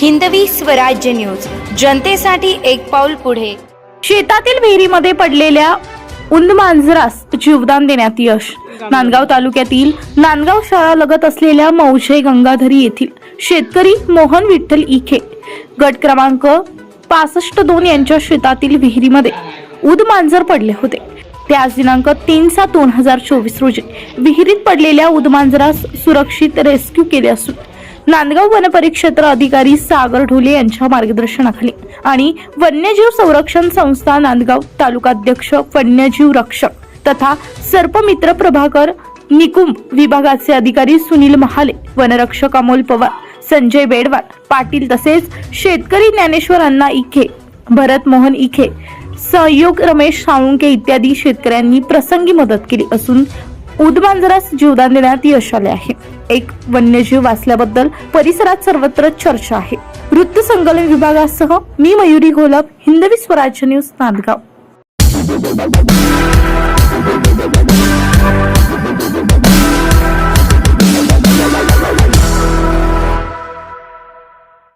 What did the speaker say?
Hindavi Swarajya news. जनतेसाठी एक पाऊल पुढे. शेतातील विहिरीमध्ये पडलेल्या उंदमांजरास जीवदान देण्यात यश. नांदगाव तालुक्यातील नांदगाव शाळा लगत असलेल्या मौजे गंगाधरी येथील शेतकरी मोहन विठ्ठल इखे गट क्रमांक पासष्ट दोन यांच्या शेतातील विहिरीमध्ये उदमांजर पडले होते. ते आज दिनांक तीन सात दोन हजार चोवीस रोजी विहिरीत पडलेल्या उदमांजरास सुरक्षित रेस्क्यू केले असून नांदगाव वनपरिक्षेत्र अधिकारी सागर ढोले यांच्या मार्गदर्शनाखाली आणि वन्यजीव संरक्षण संस्था नांदगाव तालुकाध्यक्ष वन्यजीव रक्षक तथा सर्पमित्र प्रभाकर निकुंभ विभागाचे अधिकारी सुनील महाले वनरक्षक अमोल पवार संजय बेडवार पाटील तसेच शेतकरी ज्ञानेश्वर अण्णा इखे भरत मोहन इखे सहयोग रमेश साळुंके इत्यादी शेतकऱ्यांनी प्रसंगी मदत केली असून उदमांजरास जीवदान देण्यात यश आले आहे. एक वन्यजीव वाचल्याबद्दल परिसरात सर्वत्र चर्चा आहे. वृत्त संकलन विभागासह मी मयुरी घोलप हिंदवी स्वराज्य न्यूज नांदगाव.